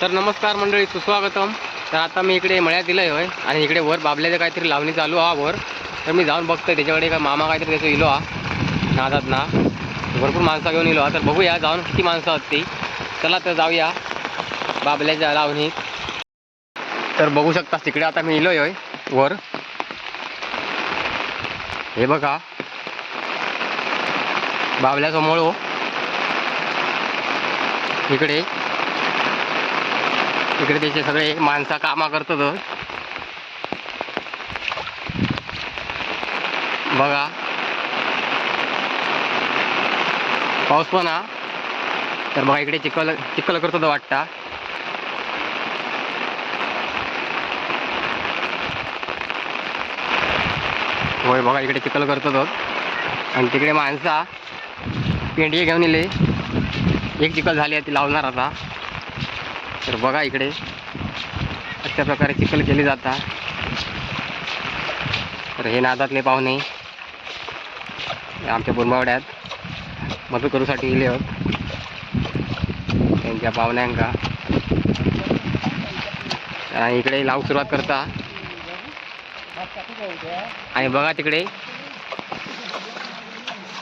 तर नमस्कार मंडळी सुस्वागतम. तर आता मी इकडे मळ्यात दिलं आहे आणि इकडे वर बाबल्याचं काहीतरी लावणी चालू हा वर. तर मी जाऊन बघतोय त्याच्याकडे काय मामा काहीतरी त्याचं इलो हा नादात ना. भरपूर माणसं घेऊन इलो हा तर बघूया जाऊन किती माणसं आहेत ती. चला तर जाऊया बाबल्याच्या लावणीत. तर बघू शकता तिकडे आता मी इलोय होय वर. हे बघा. बाबल्यासमोर हो. इकडे. इकडे त्याचे सगळे माणसं कामा करतात हो. बघा. पाऊस पण हा. तर बघा इकडे चिखल चिखल करतो वाटता. होय बघा इकडे चिखल करतो हो. आणि तिकडे माणसा पेंडी घेऊन इले एक चिखल झाली आहे ती लावणार आता. तर बघा इकडे. अशा प्रकारे चिखल केली जातात तर हे नादातले पाहुणे. आमच्या बुरमावड्यात. मदत करूसाठी गेले होत. त्यांच्या पाहुण्यांका. आणि इकडे लावूक सुरुवात करता. आणि बघा तिकडे.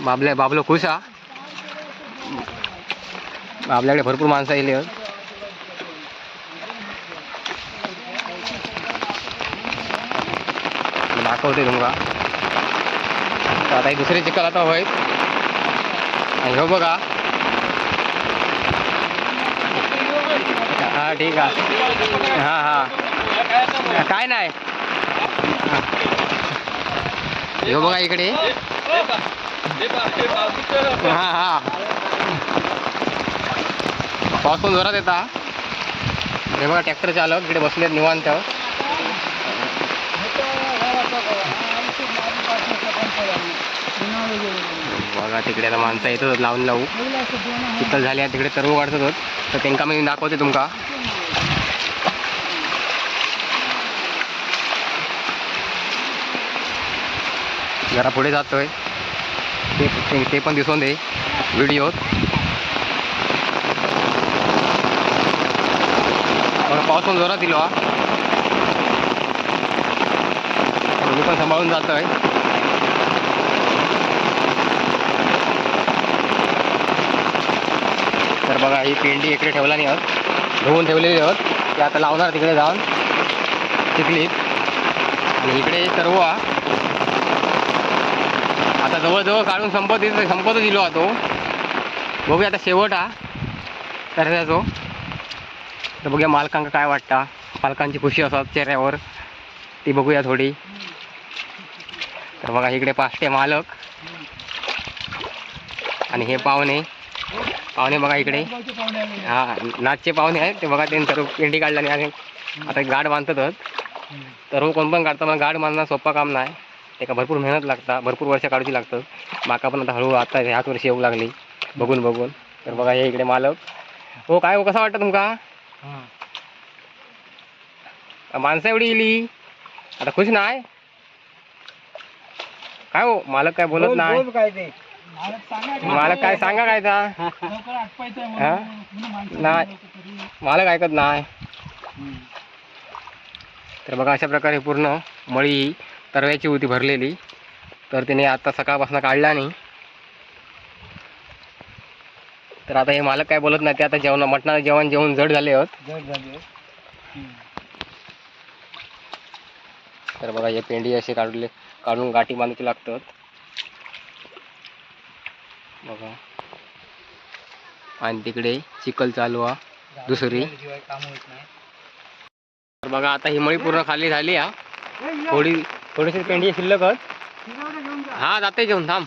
बाबल्या बाबलो खुश हा. आपल्याकडे भरपूर माणसं येईल दाखवते तुमका आता ही दुसरी चिखल आता होय आणि हो बघा. हा ठीक आहे. हा हा. काय नाही. हो बघा इकडे. हा हा. पाऊस पण जोरात येता. हे बघा ट्रॅक्टर चालक इकडे बसले निवांत. बघा तिकडे आता माणसं येत लावून लावू. चिखल झाली आहे तिकडे सर्व काढत होत तर त्यांना मी दाखवते तुमका. जरा पुढे जातोय. ते ते- ते पण दिसून दे व्हिडिओत. पाऊस पण जोरात दिलो हा. मी पण सांभाळून जातोय. तर बघा ही पेंडी इकडे ठेवला नाही आहोत धुवून ठेवलेली आहोत ती आता लावणार तिकडे जाऊन. चिखलीत आणि इकडे सर्व आता जवळजवळ काढून संपत येत संपतच दिलो हा तो. बघूया आता शेवट हा. तर तो. तर बघूया मालकांका काय वाटतं मालकांची खुशी असतात चेहऱ्यावर. ती बघूया थोडी. तर बघा इकडे पाचटे मालक. आणि हे पाहुणे. पाहुणे बघा इकडे. हा नाचचे पाहुणे आहेत ते बघा त्यांनी सर्व पेंडी काढला आणि आता गाड बांधतात. तर कोण पण काढतं मला गाड बांधणं सोपं काम नाही. ते का भरपूर मेहनत लागता भरपूर वर्ष काढूची लागतात. माका पण आता हळूहळू आता ह्याच वर्षी येऊ लागली बघून बघून. तर बघा हे इकडे मालक. हो काय हो कसं वाटतं तुमका? माणसं एवढी इली. आता खुश नाही? काय हो मालक काय बोलत नाही? काय? मालक काय सांगा काय ता? हा? नाही. मालक ऐकत नाही. तर बघा अशा प्रकारे पूर्ण मळी तरव्याची होती भरलेली. तर तिने आता सकाळपासून काढला नाही. तर आता हे मालक काय बोलत नाही ते आता जेवण मटणाचं जेवण जेवण जड झाले झाले तर बघा हे पेंडी असे काढले काढून गाठी बांधायची लागतात. बघा. आणि तिकडे चिखल चालू हा दुसरी. तर बघा आता ही मळी पूर्ण खाली झाली हा थोडी थोडीशी पेंडी शिल्लक हा जाते घेऊन थांब.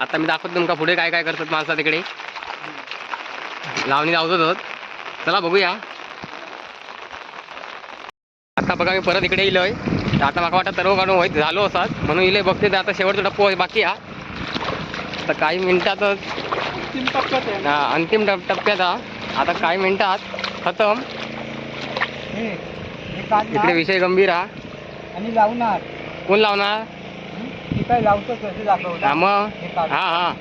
आता मी दाखवतो तुमका पुढे काय काय करतात माणसा तिकडे. लावणी लावतात चला बघूया. आता बघा मी परत इकडे इलोय. आता मला वाटतं सर्व काढून झालो असतात म्हणून इले बघते आता शेवटचा टप्पो आहे बाकी हा आता काही मिनिटातच हा, अंतिम टप टप्प्यात हा. आता काही मिनिटात खतम. इकडे विषय गंभीर हा. आणि लावणार. कोण लावणार? हे? मग? हे. हा हा.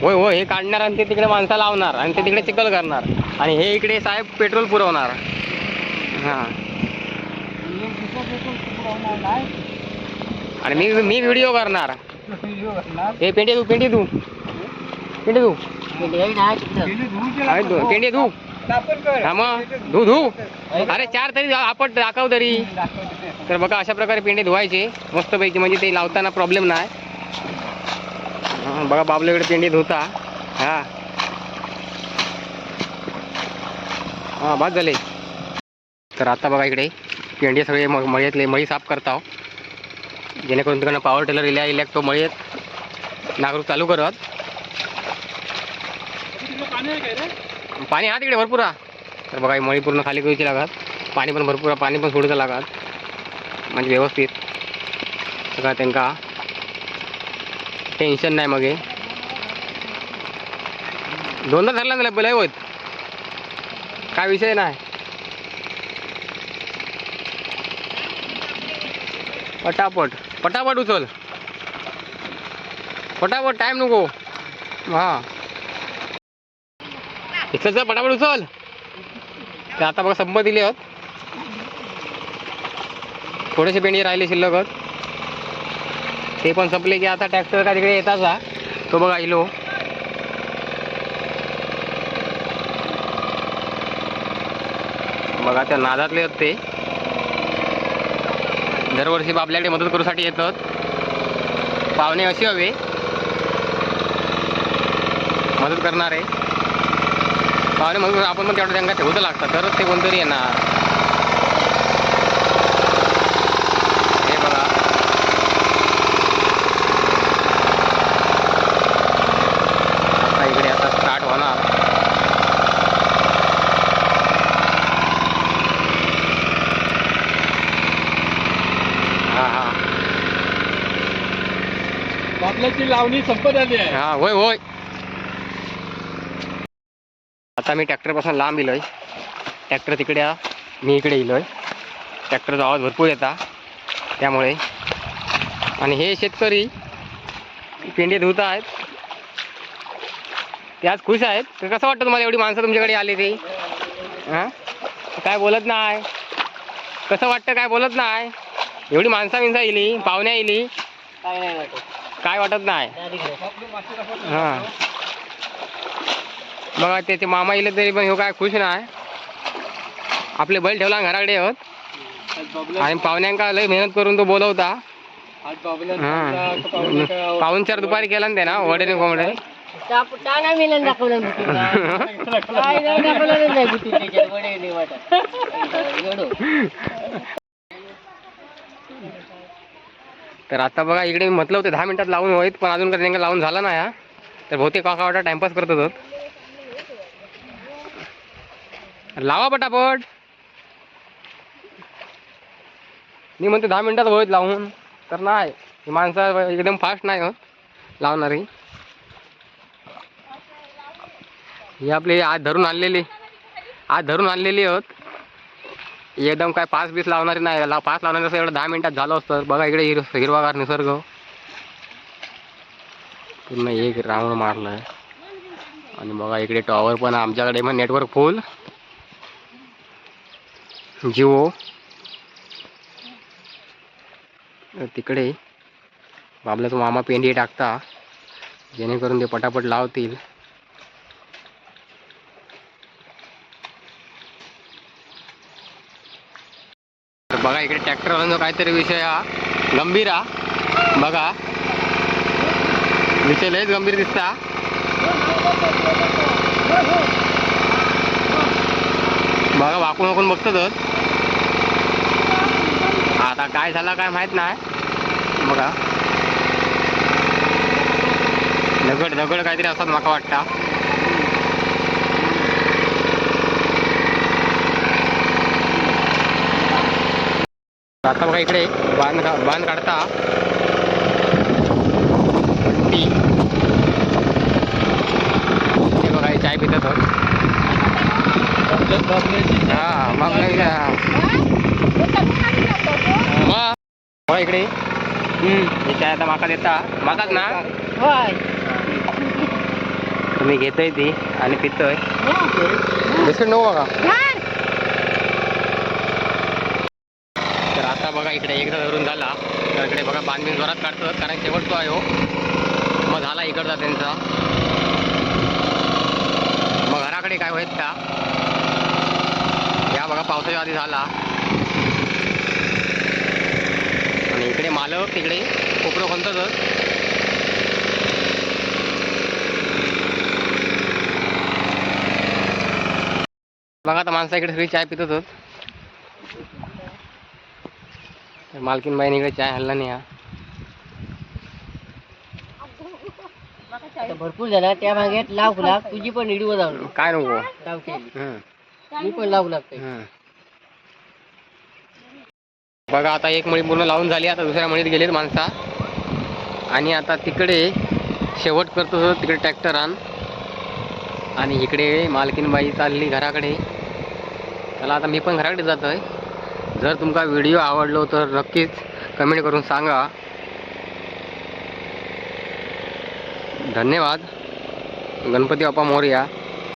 होय होय हे काढणार आणि ते तिकडे माणसं लावणार आणि ते तिकडे चिखल करणार. आणि हे इकडे साहेब पेट्रोल पुरवणार. हा. आणि मी मी व्हिडिओ करणार. हे पेंडी तू पेंडी तू. पेंडी तू. पेंडी तू हा मग? धू धू. अरे चार तरी आपण दाखव तरी. तर बघा अशा प्रकारे पेंडे धुवायचे मस्तपैकी. म्हणजे ते लावताना प्रॉब्लेम नाही. बघा बाबल्याकडे पेंडे धुता. हा. हा बाद झाले. तर आता बघा इकडे पेंडे सगळे मळ्यातले मळी साफ करता जेणेकरून तिकडनं पॉवर टेलर इल्या इल्याक तो मळीत नागरूक चालू करत. पाणी हा तिकडे भरपूर हा तर बघा मळी पूर्ण खाली करूची लागत. पाणी पण भरपूर आहे, पाणी पण सोडूचं लागत. म्हणजे व्यवस्थित. सगळं त्यांका टेन्शन नाही मग. दोनदा धरला ना लय होत. काय विषय नाही. पटापट. पटापट उचल. पटापट टाइम नको. हां. इथं पटापट उचल ते आता बघा संप दिले आहेत. थोडेसे पेंडी राहिले शिल्लक ते पण संपले की आता ट्रॅक्टर का तिकडे येताच हा. तो बघा इलो. बघा त्या नादातले आहेत ते. दरवर्षी आपल्याकडे मदत करूसाठी येतात. पाहुणे असे हवे. मदत करणारे. पाहुणे म्हणून आपण पण तेवढं त्यांना ठेवतं लागतं. तरच ते कोणतरी येणार हे बघा आता इकडे आता स्टार्ट होणार हा हा बापल्याची लावणी संपत आली आहे. हा होय होय. आता मी ट्रॅक्टरपासून लांब इलोय ट्रॅक्टर तिकडे हा, मी इकडे इलोय ट्रॅक्टरचा आवाज भरपूर येता. त्यामुळे. आणि हे शेतकरी पेंडे धुत आहेत. ते आज खुश आहेत. तर कसं वाटतं तुम्हाला एवढी माणसं तुमच्याकडे आली ते? हां? काय बोलत नाही. कसं वाटतं काय बोलत नाही? एवढी माणसा मिणसा येली पाहुण्या येली काय नाही वाटत. काय वाटत नाही. हां. बघा त्याचे मामा येले तरी पण ह्यो काय खुश नाही. आपले बैल ठेवला घराकडे होत आणि पाहुण्यांका लय मेहनत करून तो बोलवता. हां. पाहून चार दुपारी केला ना ना वडेने कोंबडे टाणा मिलन दाखवलं ना भुतीला. काय नाही दाखवलं नाही भुती त्याच्यात, वडे नाही वाटत. एवढं. तर आता बघा इकडे मी म्हटलं होतं दहा मिनिटात लावून होईत पण अजून कधी त्यांना लावून झाला नाही हा. तर बहुतेक काका वाटा टाइमपास करत होत लावा पटापट. मी म्हणते दहा मिनिटात होईत लावून. तर नाही ही माणसं एकदम फास्ट नाही होत लावणारी. ही आपली आज धरून आणलेली आज धरून आणलेली आहोत. एकदम काय पाच बीस लावणारी नाही. ला पाच लावणार असं एवढं दहा मिनिटात झालं असतं. बघा इकडे हिर हिरवागार निसर्ग. पूर्ण एक राऊंड मारलाय. आणि बघा इकडे टॉवर पण आहे. आमच्याकडे मग नेटवर्क फुल जिओ. तिकडे बाबल्याचा मामा पेंडी टाकता. जेणेकरून ते पटापट लावतील. बघा इकडे ट्रॅक्टरवाल्यांचा काहीतरी विषय हा गंभीर हा. बघा. विषय लयच गंभीर दिसता. बघा वाकून वाकून बघतोच आता काय झालं काय माहीत नाही. बघा. दगड दगड काहीतरी असतात मला वाटतं. आता बघा इकडे बांध बांध काढता. टी ते बघा हे चाय पितात आहोत. हा मग बघा इकडे. हे चाय आता माका देता. माकाच ना? मी घेतोय ती आणि पितोय. बिस्किट नको बघा. आता बघा इकडे एकदा धरून झाला. तर इकडे बघा बांधबीन जोरात काढतात कारण शेवटतो आहे हो. मग झाला इकडचा त्यांचा. मग घराकडे काय होईल का या बघा पावसाच्या आधी झाला. आणि इकडे मालक तिकडे कोपरं खोलतच बघा आता माणसा इकडे सगळी चाय पितच मालकीन बाईने इकडे चाय हल्ला नाही हा. आता भरपूर झाला. त्या मागे लाव गुलाब तुझी पण व्हिडिओ जाऊन काय नको. लाव केली हम्म, मी पण लावू हम्म. बघा आता एक मळी पूर्ण लावून झाली. आता दुसऱ्या मळीत गेलेत माणसा. आणि आता तिकडे शेवट करतो तिकडे ट्रॅक्टर आण. आणि इकडे मालकीनबाई चालली घराकडे. चला आता मी पण घराकडे जातोय. जर तुमचा व्हिडिओ आवडलो तर नक्कीच कमेंट करून सांगा. धन्यवाद. गणपती बाप्पा मोरया.